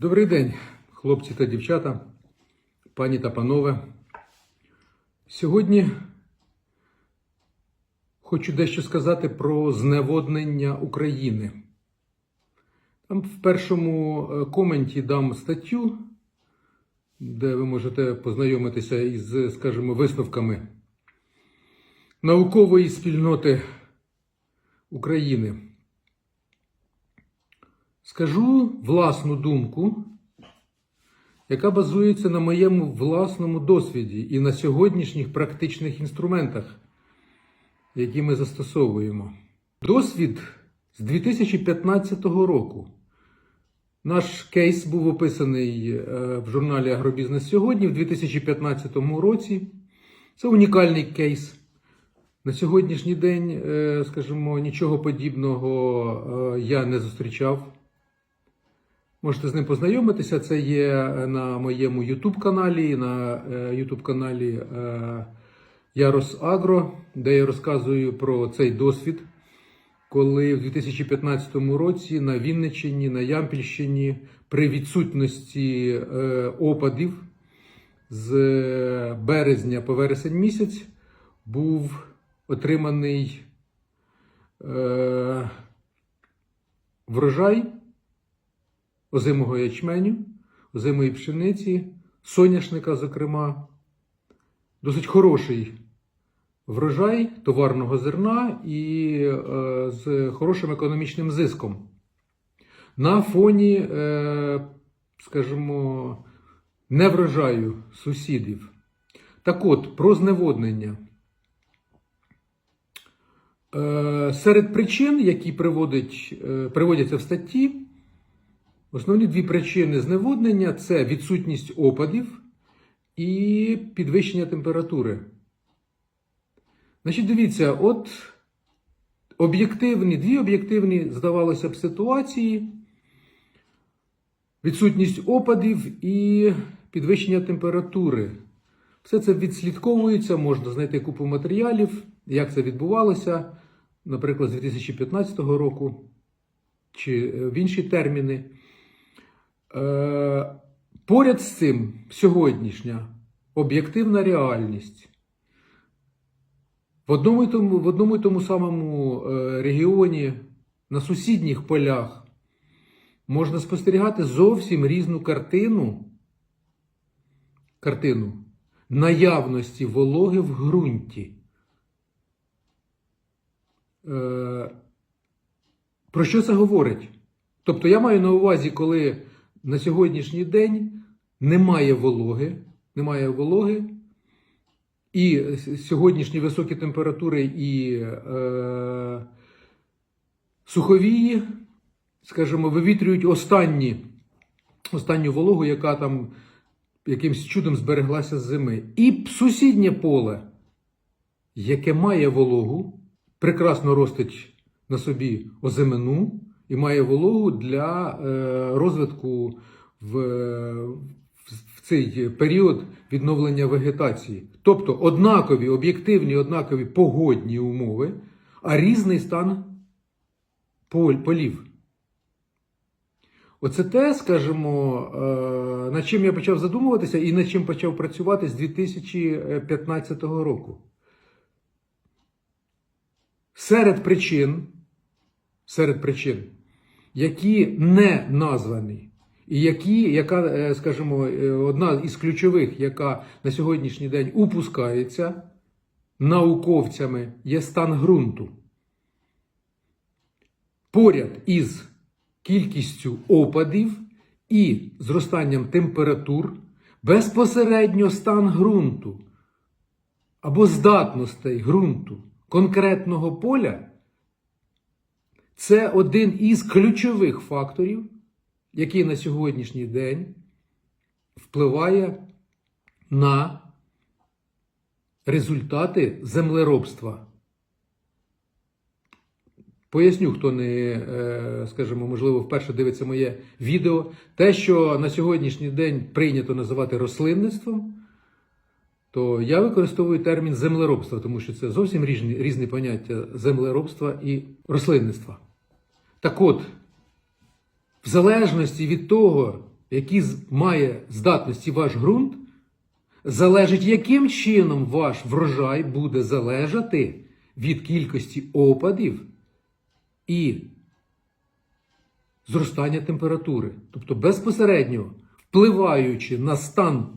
Добрий день, хлопці та дівчата, пані та панове. Сьогодні хочу дещо сказати про зневоднення України. Там в першому е, коменті дам статтю, де ви можете познайомитися із, скажімо, висновками наукової спільноти України. Скажу власну думку, яка базується на моєму власному досвіді і на сьогоднішніх практичних інструментах, які ми застосовуємо. Досвід з 2015 року. Наш кейс був описаний е, в журналі Агробізнес сьогодні в 2015 році. Це унікальний кейс. На сьогоднішній день, е, скажімо, нічого подібного е, я не зустрічав. Можете з ним познайомитися. Це є на моєму YouTube каналі, на YouTube каналі Ярос Агро, де я розказую про цей досвід, коли в 2015 році на Вінниччині, на Ямпільщині при відсутності е, опадів з березня по вересень місяць був отриманий е, врожай озимого ячменю, озимої пшениці, соняшника, зокрема, досить хороший врожай товарного зерна і е, з хорошим економічним зиском. На фоні, е, скажімо, неврожаю сусідів. Так от, про зневоднення. Е, серед причин, які приводить, е, приводяться в статті, Основні дві причини зневоднення це відсутність опадів і підвищення температури. Значить, дивіться, от об'єктивні, дві об'єктивні, здавалося б, ситуації: відсутність опадів і підвищення температури. Все це відслідковується, можна знайти купу матеріалів, як це відбувалося, наприклад, з 2015 року чи в інші терміни. Е, поряд з цим сьогоднішня об'єктивна реальність. В одному і тому, в одному і тому самому е, регіоні, на сусідніх полях, можна спостерігати зовсім різну картину, картину наявності вологи в ґрунті. Е, Про що це говорить? Тобто я маю на увазі, коли на сьогоднішній день немає вологи, немає вологи, і сьогоднішні високі температури і е, суховії, скажімо, вивітрюють останні, останню вологу, яка там якимсь чудом збереглася з зими. І сусіднє поле, яке має вологу, прекрасно ростить на собі озимину і має вологу для е, розвитку в, в цей період відновлення вегетації. Тобто однакові, об'єктивні, однакові погодні умови, а різний стан полів. Оце те, скажімо, е, над чим я почав задумуватися і над чим почав працювати з 2015 року. Серед причин, серед причин, які не названі, і які, яка, е, скажімо, е, одна із ключових, яка на сьогоднішній день упускається науковцями, є стан ґрунту. Поряд із кількістю опадів і зростанням температур безпосередньо стан ґрунту або здатностей ґрунту конкретного поля. Це один із ключових факторів, який на сьогоднішній день впливає на результати землеробства. Поясню, хто не, е, скажімо, можливо, вперше дивиться моє відео. Те, що на сьогоднішній день прийнято називати рослинництвом, то я використовую термін землеробства, тому що це зовсім різні, різні поняття землеробства і рослинництва. Так от, в залежності від того, з- має здатності ваш ґрунт, залежить, яким чином ваш врожай буде залежати від кількості опадів і зростання температури. Тобто безпосередньо впливаючи на стан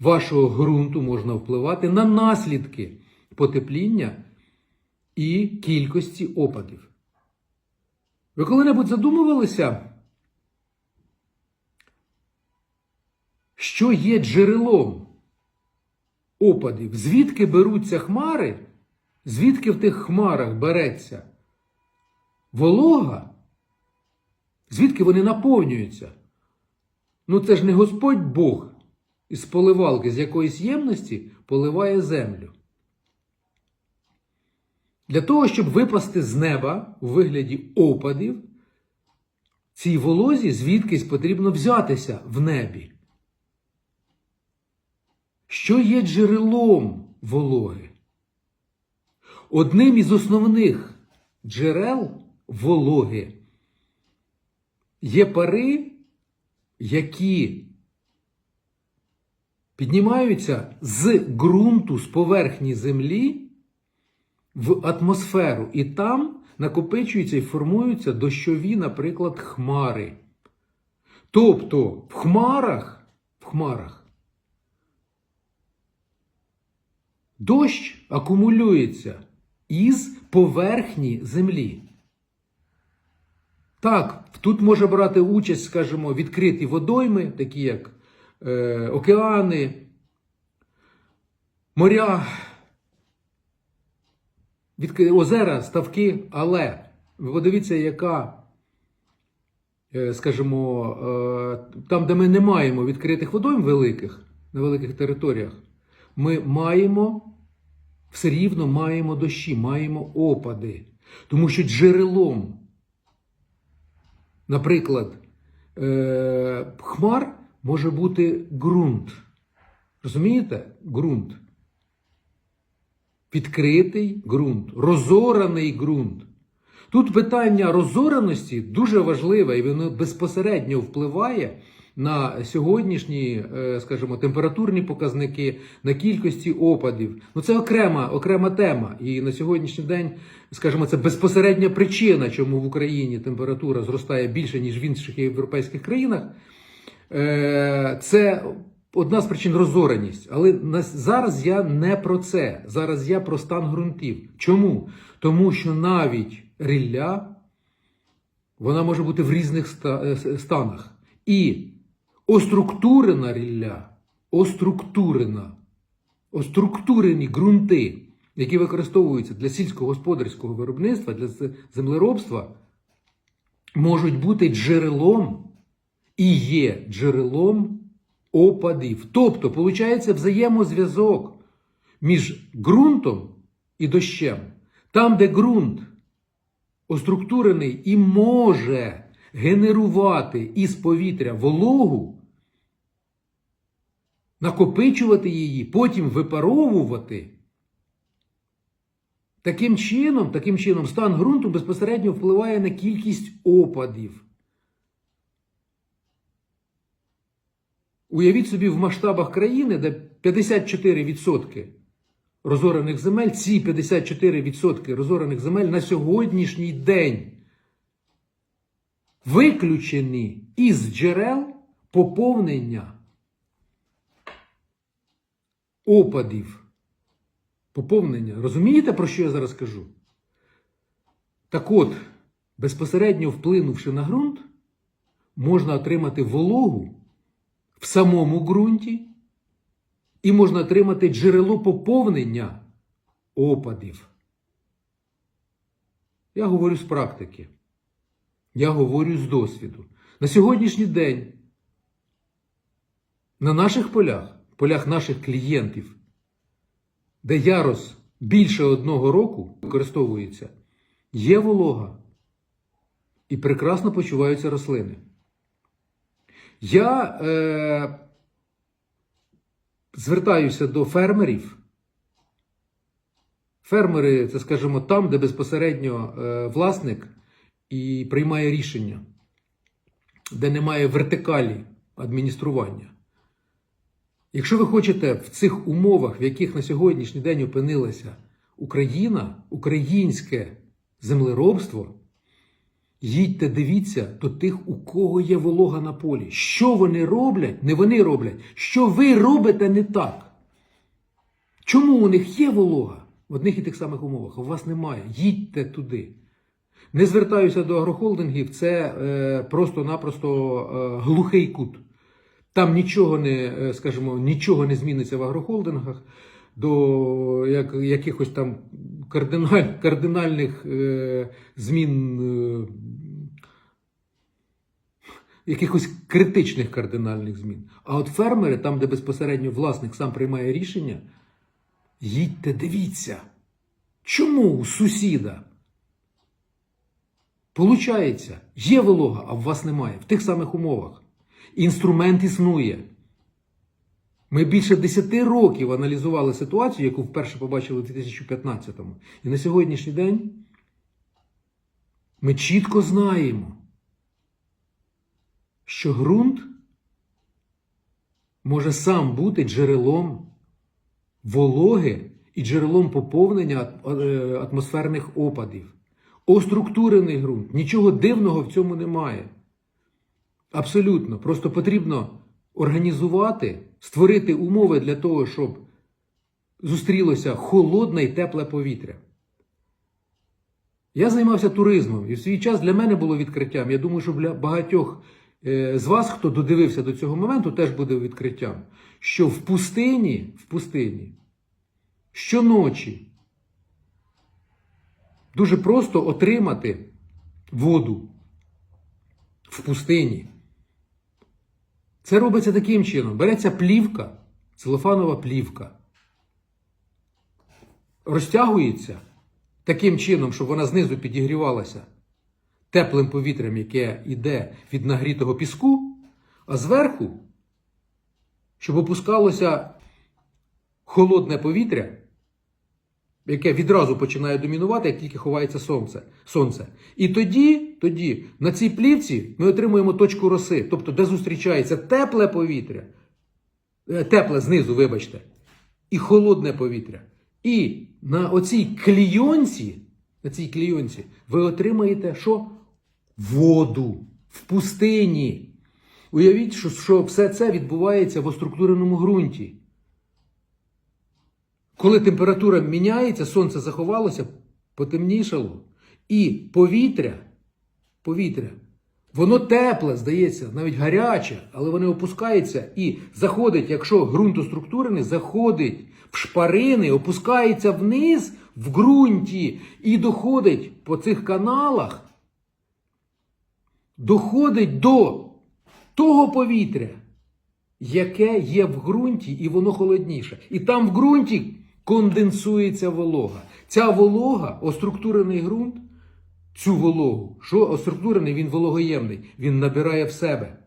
вашого ґрунту, можна впливати на наслідки потепління і кількості опадів. Ви коли-небудь задумувалися, що є джерелом опадів? Звідки беруться хмари? Звідки в тих хмарах береться волога? Звідки вони наповнюються? Ну це ж не Господь Бог із поливалки, з якоїсь ємності поливає землю. Для того, щоб випасти з неба у вигляді опадів, цій волозі звідкись потрібно взятися в небі. Що є джерелом вологи? Одним із основних джерел вологи є пари, які піднімаються з ґрунту, з поверхні землі в атмосферу, і там накопичуються і формуються дощові, наприклад, хмари. Тобто в хмарах, в хмарах дощ акумулюється із поверхні землі. Так, тут може брати участь, скажімо, відкриті водойми, такі як е, океани, моря, озера, ставки, але ви подивіться, яка, е, скажімо, е, там, де ми не маємо відкритих водойм великих, на великих територіях, ми маємо все рівно маємо дощі, маємо опади. Тому що джерелом, наприклад, е, хмар може бути ґрунт. Розумієте? Ґрунт. Відкритий ґрунт, розораний ґрунт. Тут питання розораності дуже важливе, і воно безпосередньо впливає на сьогоднішні, е, скажімо, температурні показники, на кількості опадів. Ну це окрема, окрема тема. І на сьогоднішній день, скажімо, це безпосередня причина, чому в Україні температура зростає більше, ніж в інших європейських країнах. Е, Це одна з причин розореність. Але зараз я не про це. Зараз я про стан ґрунтів. Чому? Тому що навіть рілля вона може бути в різних е, станах. І оструктурена рілля, оструктурена, оструктурені ґрунти, які використовуються для сільськогосподарського виробництва, для землеробства, можуть бути джерелом і є джерелом опадів. Тобто, виходить взаємозв'язок між ґрунтом і дощем. Там, де ґрунт оструктурений і може генерувати із повітря вологу, накопичувати її, потім випаровувати. Таким чином, таким чином, стан ґрунту безпосередньо впливає на кількість опадів. Уявіть собі в масштабах країни, де 54% розорених земель, ці 54% розорених земель на сьогоднішній день виключені із джерел поповнення опадів. Поповнення. Розумієте, про що я зараз кажу? Так от, безпосередньо вплинувши на ґрунт, можна отримати вологу в самому ґрунті, і можна отримати джерело поповнення опадів. Я говорю з практики. Я говорю з досвіду. На сьогоднішній день на наших полях, полях наших клієнтів, де ярос більше одного року використовується, є волога і прекрасно почуваються рослини. Я е, звертаюся до фермерів. Фермери, це, скажімо, там, де безпосередньо е, власник і приймає рішення, де немає вертикалі адміністрування. Якщо ви хочете в цих умовах, в яких на сьогоднішній день опинилася Україна, українське землеробство, їдьте, дивіться до тих, у кого є волога на полі. Що вони роблять? Не вони роблять, що ви робите не так. Чому у них є волога в одних і тих самих умовах, а у вас немає? Їдьте туди. Не звертаюся до агрохолдингів, це е, просто-напросто е, глухий кут. Там нічого не, е, скажімо, нічого не зміниться в агрохолдингах до як, якихось там кардиналь, кардинальних е, змін, е, якихось критичних кардинальних змін. А от фермери, там, де безпосередньо власник сам приймає рішення, їдьте, дивіться. Чому у сусіда? Получається, є волога, а в вас немає. В тих самих умовах. Інструмент існує. Ми більше 10 років аналізували ситуацію, яку вперше побачили у 2015-му. І на сьогоднішній день ми чітко знаємо, що ґрунт може сам бути джерелом вологи і джерелом поповнення е, атмосферних опадів. Оструктурений ґрунт. Нічого дивного в цьому немає. Абсолютно. Просто потрібно організувати, створити умови для того, щоб зустрілося холодне і тепле повітря. Я займався туризмом, і в свій час для мене було відкриттям. Я думаю, що для багатьох е, з вас, хто додивився до цього моменту, теж буде відкриттям, що в пустині, в пустині щоночі дуже просто отримати воду в пустині. Це робиться таким чином. Береться плівка, целофанова плівка, розтягується таким чином, щоб вона знизу підігрівалася теплим повітрям, яке йде від нагрітого піску, а зверху, щоб опускалося холодне повітря, яке відразу починає домінувати, як тільки ховається сонце. сонце. І тоді, тоді на цій плівці ми отримуємо точку роси, тобто де зустрічається тепле повітря, е, тепле знизу, вибачте, і холодне повітря. І на оцій клійонці, на цій клійонці ви отримаєте що? Воду в пустині. Уявіть, що, що все це відбувається в оструктуреному ґрунті. Коли температура міняється, сонце заховалося, потемнішало, і повітря, повітря, воно тепле, здається, навіть гаряче, але воно опускається і заходить, якщо ґрунт оструктурений, заходить в шпарини, опускається вниз в ґрунті і доходить по цих каналах, доходить до того повітря, яке є в ґрунті, і воно холодніше. І там в ґрунті конденсується волога. Ця волога, оструктурений ґрунт, цю вологу, що оструктурений, він вологоємний, він набирає в себе,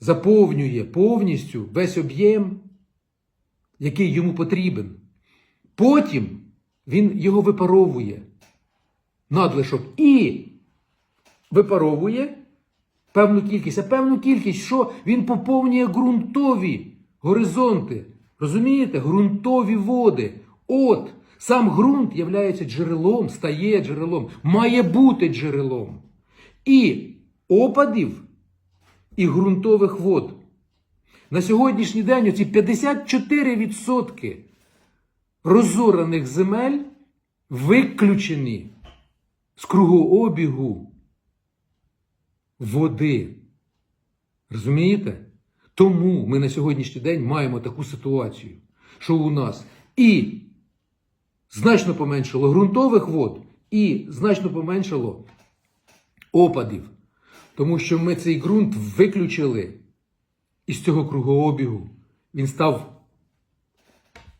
заповнює повністю весь об'єм, який йому потрібен. Потім він його випаровує, надлишок, і випаровує певну кількість, а певну кількість, що він поповнює ґрунтові горизонти. Розумієте? Ґрунтові води. От, сам ґрунт є джерелом, стає джерелом, має бути джерелом. І опадів, і ґрунтових вод. На сьогоднішній день оці 54% розораних земель виключені з кругообігу води. Розумієте? Тому ми на сьогоднішній день маємо таку ситуацію, що у нас і значно поменшало ґрунтових вод, і значно поменшало опадів. Тому що ми цей ґрунт виключили із цього кругообігу. Він став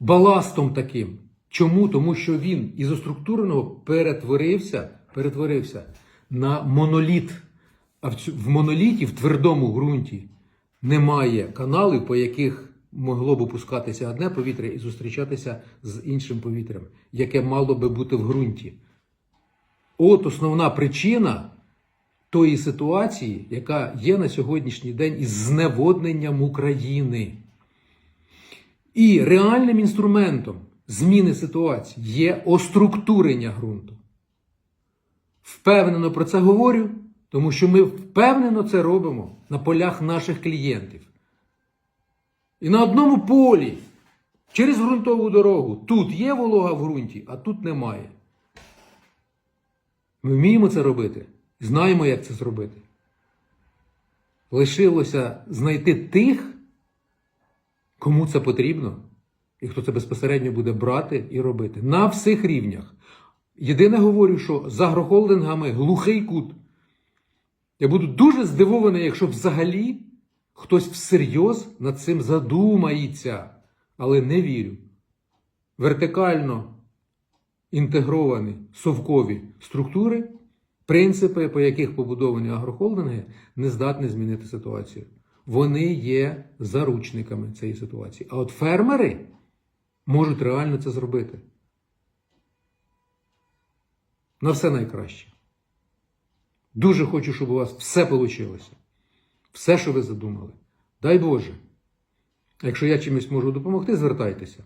баластом таким. Чому? Тому що він із оструктуреного перетворився, перетворився на моноліт. А в моноліті, в твердому ґрунті, немає каналів, по яких могло б опускатися одне повітря і зустрічатися з іншим повітрям, яке мало би бути в ґрунті. От основна причина тої ситуації, яка є на сьогоднішній день із зневодненням України. І реальним інструментом зміни ситуації є оструктурення ґрунту. Впевнено про це говорю, тому що ми впевнено це робимо на полях наших клієнтів. І на одному полі через ґрунтову дорогу тут є волога в ґрунті, а тут немає. Ми вміємо це робити, знаємо, як це зробити. Лишилося знайти тих, кому це потрібно, і хто це безпосередньо буде брати і робити на всіх рівнях. Єдине говорю, що за агрохолдингами глухий кут. Я буду дуже здивований, якщо взагалі хтось всерйоз над цим задумається, але не вірю. Вертикально інтегровані совкові структури, принципи, по яких побудовані агрохолдинги, не здатні змінити ситуацію. Вони є заручниками цієї ситуації. А от фермери можуть реально це зробити. На все найкраще. Дуже хочу, щоб у вас все вийшло. Все, що ви задумали. Дай Боже. Якщо я чимось можу допомогти, звертайтеся.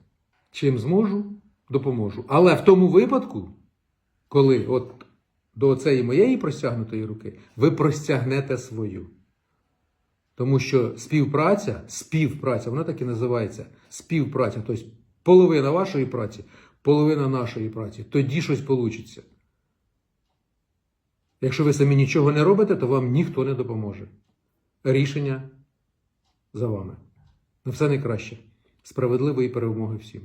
Чим зможу, допоможу. Але в тому випадку, коли от до цієї моєї простягнутої руки, ви простягнете свою. Тому що співпраця, співпраця, вона так і називається співпраця. Тобто половина вашої праці, половина нашої праці. Тоді щось вийде. Якщо ви самі нічого не робите, то вам ніхто не допоможе. Рішення за вами. На все найкраще. Справедливої перемоги всім.